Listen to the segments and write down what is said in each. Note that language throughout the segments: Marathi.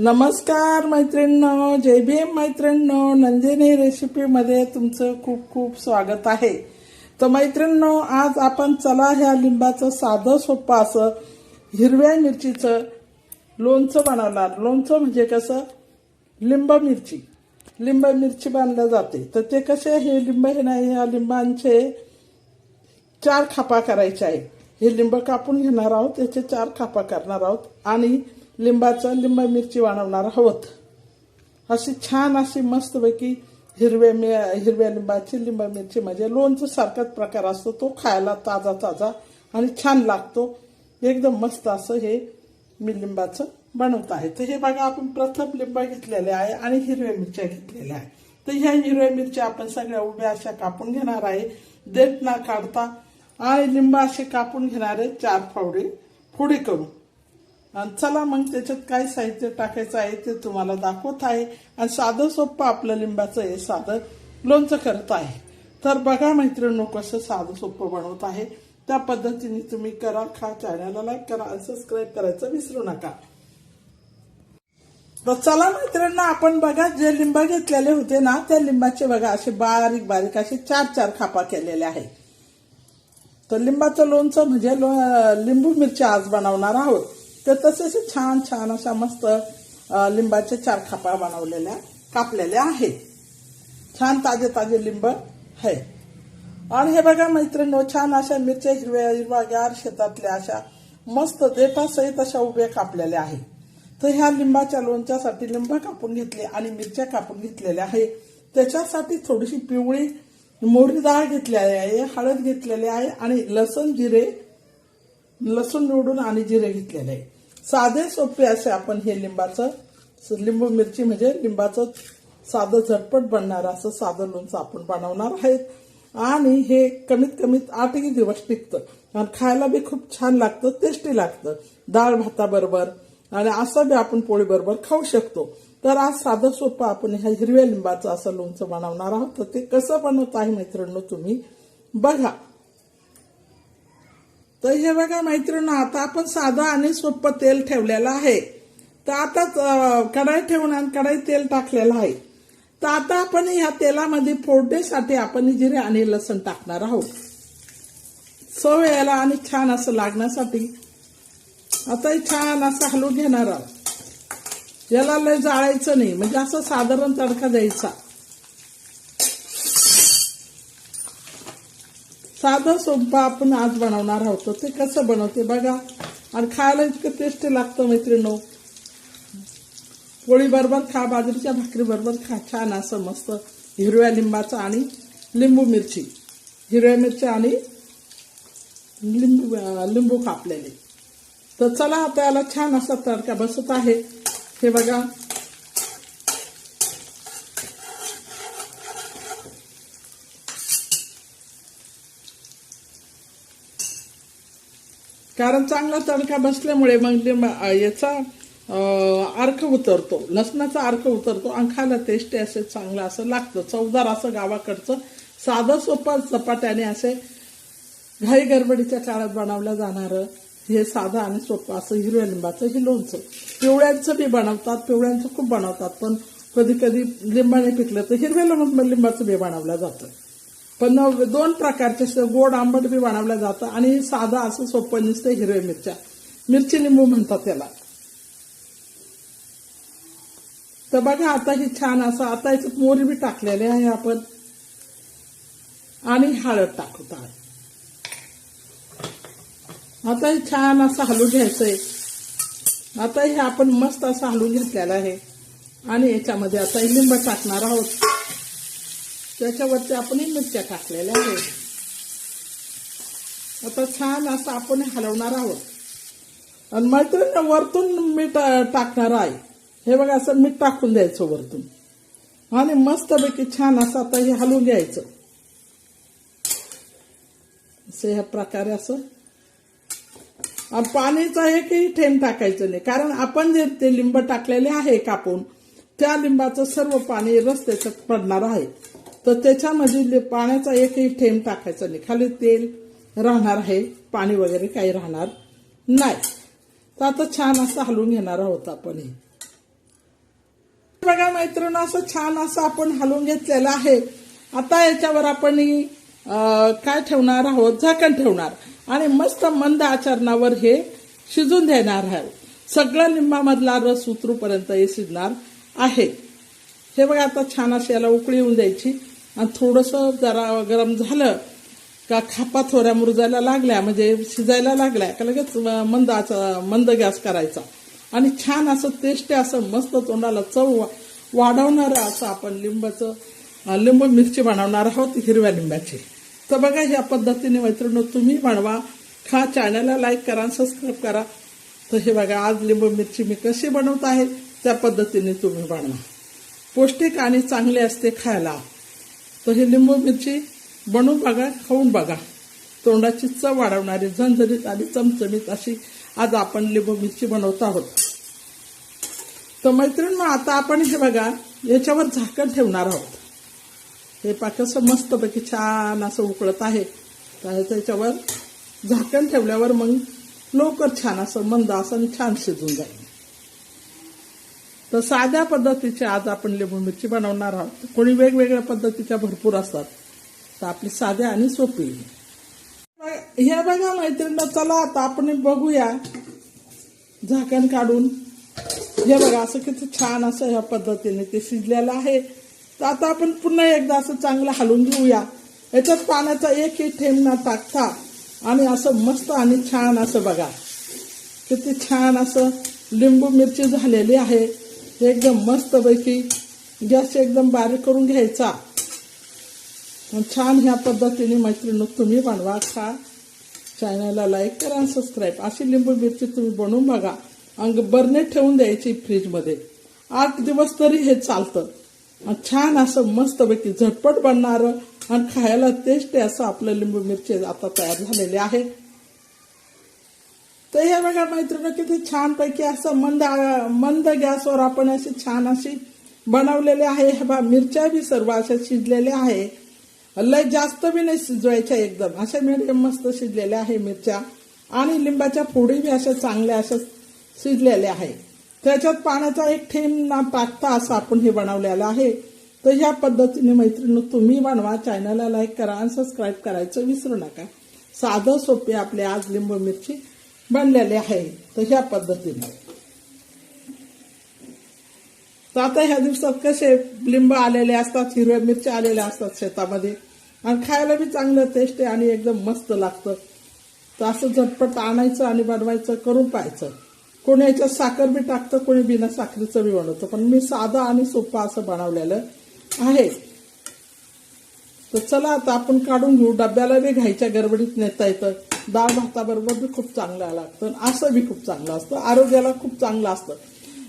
नमस्कार मैत्रिणींनो जय भीम मैत्रिणींनो नंदिनी रेसिपीमध्ये तुमचं खूप खूप स्वागत आहे. तर मैत्रिणींनो आज आपण चला ह्या लिंबाचं साधं सोपं असं हिरव्या मिरचीचं लोणचं बनवणार. लोणचं म्हणजे कसं? लिंब मिरची. लिंब मिरची बांधल्या जाते. तर ते कसे हे लिंब हे नाही ह्या लिंबांचे चार खापा करायचे आहे हे लिंब कापून घेणार आहोत त्याचे चार खापा करणार आहोत. आणि लिंबाचं लिंब मिरची वाढवणार आहोत. अशी छान अशी मस्तपैकी हिरव्या मि हिरव्या लिंबाची लिंब मिरची म्हणजे लोणचं सारखाच प्रकार असतो तो खायला ताजा ताजा आणि छान लागतो. एकदम मस्त असं हे मी लिंबाचं बनवत आहे. तर हे बघा आपण प्रथम लिंब घेतलेले आहे आणि हिरव्या मिरच्या घेतलेल्या आहे. तर ह्या हिरव्या मिरच्या आपण सगळ्या उभ्या अशा कापून घेणार आहे. देठ ना काढता आणि लिंब असे कापून घेणार आहे चार फावडे फोडी करू. चला मग त्याच्यात काय साहित्य टाकायचं आहे ते तुम्हाला दाखवत आहे. आणि साधं सोपं आपलं लिंबाचं हे साधं लोणचं करत आहे. तर बघा मैत्रिणी कसं साधं सोपं बनवत आहे. त्या पद्धतीने तुम्ही करा खा चॅनलला लाईक करा आणि सबस्क्राईब करायचं विसरू नका. तर चला मैत्रिणींना आपण बघा जे लिंब घेतलेले होते ना त्या लिंबाचे बघा असे बारीक बारीक असे चार चार खापा केलेले आहेत तर लिंबाचं लोणचं म्हणजे लो- लिंबू मिरची आज बनवणार आहोत. तर तसेच छान छान अशा मस्त लिंबाच्या लिंबाचे चार खापा बनवलेल्या कापलेल्या आहेत. छान ताजे ताजे लिंब आहे. आणि हे बघा मैत्रिणी छान अशा मिरच्या हिरव्या हिरवागार शेतातल्या अशा मस्त देठासहित अशा उभ्या कापलेल्या आहेत. तर ह्या लिंबाच्या लोणच्यासाठी लिंब कापून घेतले आणि मिरच्या कापून घेतलेल्या आहे. त्याच्यासाठी थोडीशी पिवळी मोहरी डाळ घेतलेली आहे हळद घेतलेली आहे आणि लसूण जिरे लसूण निवडून आणि जिरे घेतलेले आहे. साधे सोपे असे आपण हे लिंबाचं लिंबू मिरची म्हणजे लिंबाचं साधं झटपट बनणार असं साधं लोणचं आपण बनवणार आहेत. आणि हे कमीत कमीत आठही दिवस टिकतं. आणि खायला बी खूप छान लागतं टेस्टी लागतं. डाळ भाताबरोबर आणि असं बी आपण पोळी बरोबर खाऊ शकतो. तर आज साधं सोपं आपण ह्या हिरव्या लिंबाचं असं लोणचं बनवणार आहोत. तर ते कसं बनवत आहे मैत्रिणी तुम्ही बघा. तर हे बघा मैत्रिणी आता आपण साधं आणि सोपं तेल ठेवलेलं आहे. तर आताच कढाई ठेवून आणि कढाई तेल टाकलेलं आहे. तर आता आपण ह्या तेलामध्ये फोडणीसाठी आपण जिरे आणि लसण टाकणार आहोत. सव यायला आणि छान असं लागण्यासाठी आता छान असं हलवून घेणार आहोत. याला लय जाळायचं नाही म्हणजे असं साधारण तडका द्यायचा. साधं सोप्पा आपण आज बनवणार आहोत. ते कसं बनवते बघा. आणि खायला इतकं टेस्टी लागतं मैत्रिणो पोळी बरोबर खा बाजरीच्या भाकरी बरोबर खा. छान असं मस्त हिरव्या लिंबाचं आणि लिंबू मिरची. हिरव्या मिरच्या आणि लिंबू लिंबू कापलेले. तर चला आता याला छान असा तडका बसत आहे. हे बघा. कारण चांगला तडका बसल्यामुळे मग याचा अर्क उतरतो. लसणाचा अर्क उतरतो आणि खायला टेस्टी असे चांगलं असं लागतं. चवदार असं गावाकडचं साधं सोपं चपाट्याने असे घाई गडबडीच्या काळात बनवलं जाणारं हे साधं आणि सोपं असं हिरव्या लिंबाचं हे लोणचं. पिवळ्यांचं बी बनवतात पिवळ्यांचं खूप बनवतात पण कधी कधी लिंबाने पिकलं तर हिरव्या लिंब- लिंबाचं बी बनवलं जातं. पण दोन प्रकारचे गोड आंबट बी बनवल्या जातं आणि साधं असं सोपं नुसतं हिरव्या मिरच्या. मिरची लिंबू म्हणतात त्याला. तर बघा आता ही छान असं आता याच्यात मोरी बी टाकलेले आहे आपण. आणि हळद टाकत आहे. आता हे छान असं हलू घ्यायचंय. आता हे आपण मस्त असं हलवून घेतलेलं आहे. आणि याच्यामध्ये आता लिंब टाकणार आहोत. त्याच्यावरती आपणही मिरच्या टाकलेल्या आहेत. आता छान असं आपण हलवणार आहोत. आणि मैत्रीण वरतून मीठ टाकणार आहे. हे बघा असं मीठ टाकून द्यायचं वरतून. आणि मस्तपैकी छान असं आता हे हलवून घ्यायचं. असं ह्या प्रकारे असं. आणि आहे की ठेण टाकायचं नाही. कारण आपण जे ते लिंब टाकलेले आहे कापून त्या लिंबाचं सर्व पाणी रस्त्याचं पडणार आहे. तर त्याच्यामध्ये पाण्याचा एकही थेंब टाकायचा नाही. खाली तेल राहणार आहे. पाणी वगैरे काही राहणार नाही. तर आता छान असं हलवून घेणार आहोत आपण हे. बघा मैत्रिणी असं छान असं आपण हलवून घेतलेलं आहे. आता याच्यावर आपण काय ठेवणार आहोत? झाकण ठेवणार. आणि मस्त मंद आचरणावर हे शिजून देणार आहे. सगळं लिंबामधला रस उतरूपर्यंत हे शिजणार आहे. हे बघा आता छान अशी याला उकळी येऊन द्यायची. आणि थोडंसं जरा गरम झालं का खापा थोड्या मुरजायला लागल्या म्हणजे शिजायला लागल्या का लगेच मंदाचा मंद गॅस करायचा. आणि छान असं टेस्टी असं मस्त तोंडाला चव वा- वाढवणारं असं आपण लिंबाचं लिंब मिरची बनवणार आहोत हिरव्या लिंबाची. तर बघा ह्या पद्धतीने मैत्रिणी तुम्ही बनवा खा चॅनलला लाईक करा सबस्क्राईब करा. तर हे बघा आज लिंब मिरची मी कशी बनवत आहे त्या पद्धतीने तुम्ही बनवा. पौष्टिक आणि चांगले असते खायला. तर हे लिंबू मिरची बनवून बघा खाऊन बघा. तोंडाची चव वाढवणारी झणझणीत आणि चमचमीत अशी आज आपण लिंबू मिरची बनवत आहोत. तर मैत्रिणी आता आपण हे बघा याच्यावर झाकण ठेवणार आहोत. हे पाक असं मस्तपैकी छान असं उकळत आहे. तर त्याच्यावर झाकण ठेवल्यावर मग लवकर छान असं मंद असं आणि छान शिजून जाईल. तर साध्या पद्धतीचे आज आपण लिंबू मिरची बनवणार आहोत. कोणी वेगवेगळ्या पद्धतीच्या भरपूर असतात तर आपली साध्या आणि सोपी. हे बघा मैत्रिणी चला आता आपण बघूया झाकण काढून. हे बघा असं किती छान असं ह्या पद्धतीने ते शिजलेलं आहे. तर आता आपण पुन्हा एकदा असं चांगलं हलवून घेऊया. याच्यात पाण्याचा एकही थेंब न टाकता आणि असं मस्त आणि छान असं बघा. किती छान असं लिंबू मिरची झालेली आहे. एकदम मस्तपैकी गॅस एकदम बारीक करून घ्यायचा. आणि छान ह्या पद्धतीने मैत्रिणी तुम्ही बनवा खा चॅनलला लाईक करा आणि सबस्क्राईब अशी लिंबू मिरची तुम्ही बनवून बघा. अंग बरणे ठेवून द्यायची फ्रीजमध्ये आठ दिवस तरी हे चालतं. छान असं मस्तपैकी झटपट बनणारं आणि खायला टेस्टी असं आपलं लिंबू मिरची आता तयार झालेले आहे. तर हे बघा मैत्रिणी किती छानपैकी असं मंद मंद गॅसवर आपण अशी छान अशी बनवलेले आहे. हे बा मिरच्या बी सर्व अशा शिजलेल्या आहे. लय जास्त बी नाही शिजवायच्या एकदम. अशा मिडियम मस्त शिजलेल्या आहे मिरच्या. आणि लिंबाच्या फोडी बी अशा चांगल्या अशा शिजलेल्या आहे. त्याच्यात पाण्याचा एक थेंब ना टाकता असं आपण हे बनवलेलं आहे. तर ह्या पद्धतीने मैत्रिणी तुम्ही बनवा. चॅनलला लाईक करा आणि सबस्क्राईब करायचं विसरू नका. साधं सोपे आपले आज लिंबू मिरची. बनलेले आहे. तर ह्या पद्धतीने. तर आता ह्या दिवसात कसे लिंब आलेले असतात हिरव्या मिरच्या आलेल्या असतात शेतामध्ये. आणि खायला बी चांगलं टेस्ट आहे आणि एकदम मस्त लागतं. तर असं झटपट आणायचं आणि बनवायचं करून पाहायचं. कोणी याच्यात साखर बी टाकतं कोणी बिना साखरेचं बी बनवतं. पण मी साधं आणि सोपं असं बनवलेलं आहे. तर चला आता आपण काढून घेऊ. डब्याला बी घ्यायच्या गडबडीत नेता येतं. डाळ भाताबरोबर बी खूप चांगलं लागतं असं बी खूप चांगलं असतं. आरोग्याला खूप चांगलं असतं.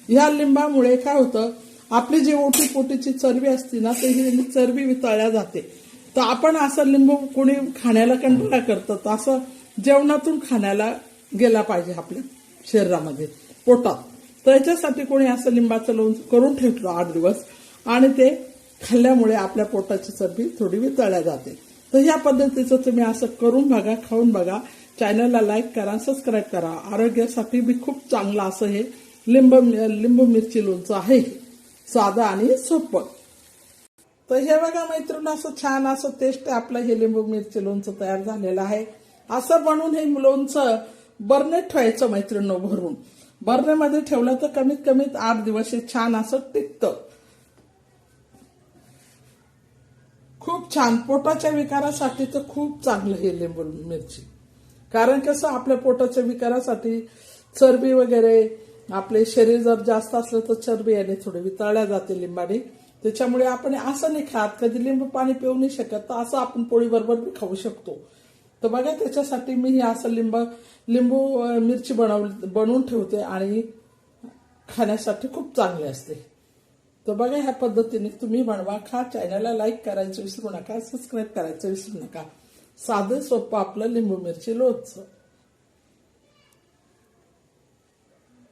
ह्या लिंबामुळे काय होतं? आपली जी ओटी पोटीची चरबी असते ना ते ही चरबी वितळल्या जाते. तर आपण असं लिंबू कोणी खाण्याला कंटाळा करतं तर असं जेवणातून खाण्याला गेला पाहिजे आपल्या शरीरामध्ये पोटात. तर याच्यासाठी कोणी असं लिंबाचं लोण करून ठेवलं आठ दिवस आणि ते खाल्ल्यामुळे आपल्या पोटाची चरबी थोडी वितळल्या जाते. तर ह्या पद्धतीचं तुम्ही असं करून बघा खाऊन बघा. चॅनलला लाईक करा सबस्क्राईब करा. आरोग्यासाठी बी खूप चांगलं असं हे लिंब लिंबू मिरची लोणचं आहे साधं आणि सोपं. तर हे बघा मैत्रीण असं छान असं टेस्ट आपलं हे लिंबू मिरची लोणचं तयार झालेलं आहे. असं बनवून हे लोणचं बर्नेत ठेवायचं मैत्रिणीनं भरून. बर्नेमध्ये ठेवलं तर कमीत कमीत आठ दिवस हे छान असं टिकतं. खूप छान पोटाच्या विकारासाठी तर खूप चांगलं हे लिंबू मिरची. कारण कसं आपल्या पोटाच्या विकारासाठी चरबी वगैरे आपले शरीर जर जास्त असलं तर चरबी याने थोडी वितळल्या जाते लिंबाने. त्याच्यामुळे आपण असं नाही खात कधी लिंबू पाणी पिऊ नाही शकत तर असं आपण पोळी बरोबर बी खाऊ शकतो. तर बघा त्याच्यासाठी मी हे असं लिंब लिंबू मिरची बनव बनवून ठेवते आणि खाण्यासाठी खूप चांगले असते. तर बघा ह्या पद्धतीने तुम्ही बनवा. खा चॅनलला लाईक करायचं विसरू नका सबस्क्राईब करायचं विसरू नका. साधं सोपं आपलं लिंबू मिरची लोणचं.